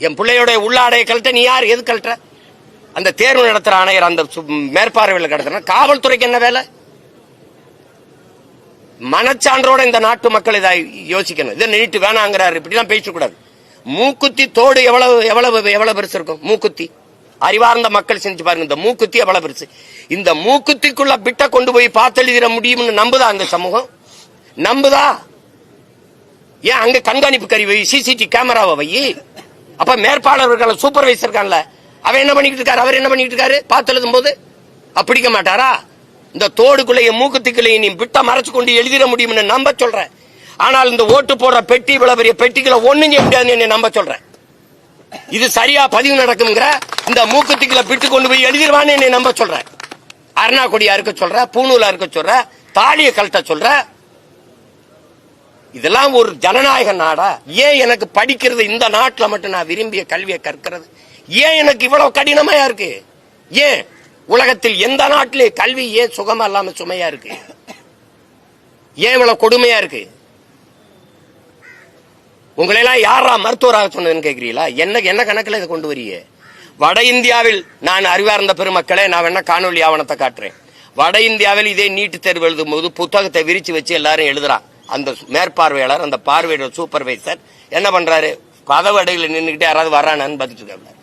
என் பிள்ளையோடைய உள்ளாடைய கழட்ட நீ யார்? எது கழட்ட? அந்த தேர்வு நடத்துற ஆணையர் அந்த சு- மேற்பார்வையில் கடத்துற காவல்துறைக்கு என்ன வேலை? மனச்சான்றோட இந்த நாட்டு மக்கள் இதை யோசிக்கணும். இதை நீட்டு வேணாங்கிறாரு. இப்படிலாம் பேசக்கூடாது. மூக்குத்தி தோடு எவ்வளவு எவ்வளவு எவ்வளவு பெருசு இருக்கும்? மூக்குத்தி. அறிவார்ந்த மக்கள் செஞ்சு பாருங்க. இந்த மூக்குத்தி எவ்வளவு பெருசு. இந்த மூக்குத்திக்குள்ள பிட்ட கொண்டு போய் பார்த்தெழுதிட முடியும்னு நம்புதா அந்த சமூகம்? நம்புதா? ஏன் அங்க கண்காணிப்பு கருவி சிசிடிவி சிசிடி கேமராவை வை? அப்ப மேற்பாளர்கள் சூப்பர்வைசர் இருக்கான்ல. அவன் என்ன பண்ணிட்டு இருக்காரு? அவர் என்ன பண்ணிட்டு இருக்காரு? பார்த்து எழுதும் போது அப்படிக்க மாட்டாரா? இந்த தோடுக்குள்ளேயும் மூக்குத்திக்குள்ளேயும் நீ விட்ட மறைச்சு கொண்டு எழுதிட முடியும்னு நம்ப சொல்றேன். ஆனால் இந்த ஓட்டு போடுற பெட்டி இவ்வளவு பெரிய பெட்டிகளை ஒண்ணும் செய்ய முடியாதுன்னு என்னை நம்ப சொல்றேன். இது சரியா பதிவு நடக்குங்கிற இந்த மூக்குத்திக்குள்ள பிட்டு கொண்டு போய் எழுதிடுவான்னு என்னை நம்ப சொல்றேன். அருணாக்குடியா இருக்க சொல்ற பூணூலா இருக்க சொல்ற தாலியை கழட்ட சொல்ற இதெல்லாம் ஒரு ஜனநாயக நாடா? ஏன் எனக்கு படிக்கிறது இந்த நாட்டுல மட்டும் நான் விரும்பிய கல்வியை கற்கிறது? ஏன் எனக்கு இவ்வளவு கடினமாயா இருக்கு? ஏன்? உலகத்தில் எந்த நாட்டிலே கல்வி ஏன் சுகமா இல்லாம சுமையா இருக்கு? ஏன் இவ்வளவு கொடுமையா இருக்கு? உங்களை எல்லாம் யாரா மருத்துவராக சொன்னதுன்னு கேக்குறீங்களா? என்ன என்ன கணக்குல இதை கொண்டு வரீங்க? வட இந்தியாவில் நான் அறிவார்ந்த பெருமக்களே நான் வேணா காணொலி ஆவணத்தை காட்டுறேன். வட இந்தியாவில் இதே நீட்டு தேர்வு எழுதும் போது புத்தகத்தை விரிச்சு வச்சு எல்லாரும் எழுதுறான். அந்த மேற்பார்வையாளர் அந்த பார்வையிட சூப்பர்வைசர் என்ன பண்றாரு? கதவடையில் நின்றுக்கிட்டு யாராவது வர்றானான்னு பார்த்துட்டு இருக்காரு